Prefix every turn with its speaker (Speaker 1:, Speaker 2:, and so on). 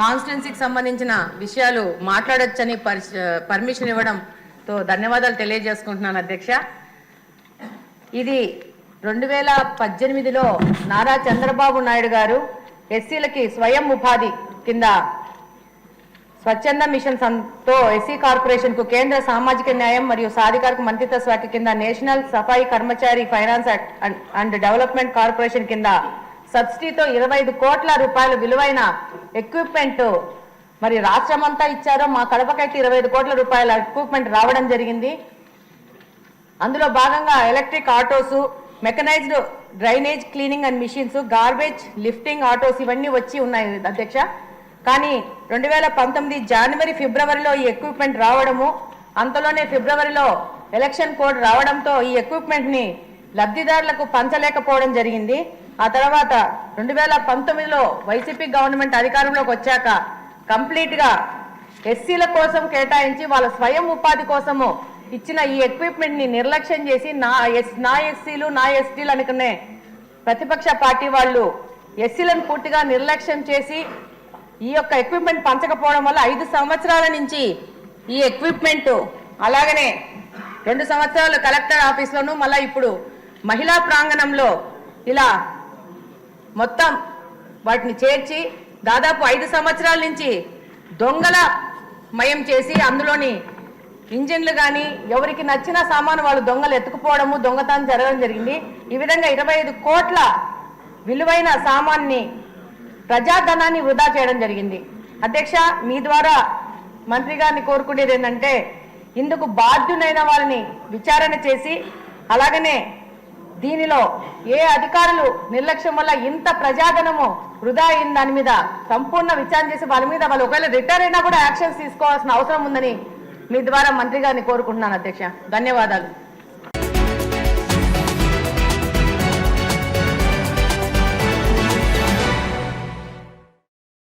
Speaker 1: కాన్స్టిట్యున్సీకి సంబంధించిన విషయాలు మాట్లాడొచ్చని పర్మిషన్ ఇవ్వడంతో ధన్యవాదాలు తెలియజేసుకుంటున్నాను అధ్యక్ష. ఇది రెండు వేల పద్దెనిమిదిలో నారా చంద్రబాబు నాయుడు గారు ఎస్సీలకి స్వయం ఉపాధి కింద స్వచ్ఛంద మిషన్ సంతో ఎస్సీ కార్పొరేషన్కు కేంద్ర సామాజిక న్యాయం మరియు సాధికారక మంత్రిత్వ శాఖ కింద national Safai Karmachari finance act and- and development corporation కింద సబ్సిడీతో ఇరవై ఐదు కోట్ల రూపాయల విలువైన ఎక్విప్మెంట్ మరి రాష్ట్రమంతా ఇచ్చారో మా కడపకైతే ఇరవై ఐదు కోట్ల రూపాయల ఎక్విప్మెంట్ రావడం జరిగింది. అందులో భాగంగా electric autos mechanized drainage cleaning and machines garbage lifting autos ఇవన్నీ వచ్చి ఉన్నాయి అధ్యక్ష. కానీ రెండు వేల పంతొమ్మిది జనవరి ఫిబ్రవరిలో ఈ ఎక్విప్మెంట్ రావడము అంతలోనే ఫిబ్రవరిలో ఎలక్షన్ కోడ్ రావడంతో ఈ ఎక్విప్మెంట్ని లబ్ధిదారులకు పంచలేకపోవడం జరిగింది. ఆ తర్వాత రెండు వేల పంతొమ్మిదిలో వైసీపీ గవర్నమెంట్ అధికారంలోకి వచ్చాక కంప్లీట్గా ఎస్సీల కోసం కేటాయించి వాళ్ళ స్వయం ఉపాధి కోసము ఇచ్చిన ఈ ఎక్విప్మెంట్ని నిర్లక్ష్యం చేసి నా ఎస్ నా ఎస్సీలు నా ఎస్టీలు అనుకునే ప్రతిపక్ష పార్టీ వాళ్ళు ఎస్సీలను పూర్తిగా నిర్లక్ష్యం చేసి ఈ యొక్క ఎక్విప్మెంట్ పంచకపోవడం వల్ల ఐదు సంవత్సరాల నుంచి ఈ ఎక్విప్మెంట్ అలాగనే రెండు సంవత్సరాలు కలెక్టర్ ఆఫీస్లోను మళ్ళీ ఇప్పుడు మహిళా ప్రాంగణంలో ఇలా మొత్తం వాటిని చేర్చి దాదాపు ఐదు సంవత్సరాల నుంచి దొంగల మయం చేసి అందులోని ఇంజిన్లు కానీ ఎవరికి నచ్చిన సామాను వాళ్ళు దొంగలు ఎత్తుకుపోవడము దొంగతనం జరగడం జరిగింది. ఈ విధంగా ఇరవై ఐదు కోట్ల విలువైన సామాన్ని ప్రజాధనాన్ని వృధా చేయడం జరిగింది. అధ్యక్ష మీ ద్వారా మంత్రి గారిని కోరుకునేది ఏంటంటే ఇందుకు బాధ్యునైన వాళ్ళని విచారణ చేసి అలాగనే దీనిలో ఏ అధికారులు నిర్లక్ష్యం వల్ల ఇంత ప్రజాధనము వృధా అయిన దాని మీద? సంపూర్ణ విచారణ చేసి వాళ్ళ మీద వాళ్ళు ఒకవేళ రిటైర్ అయినా కూడా యాక్షన్స్ తీసుకోవాల్సిన అవసరం ఉందని మీ ద్వారా మంత్రి గారిని కోరుకుంటున్నాను అధ్యక్ష. ధన్యవాదాలు.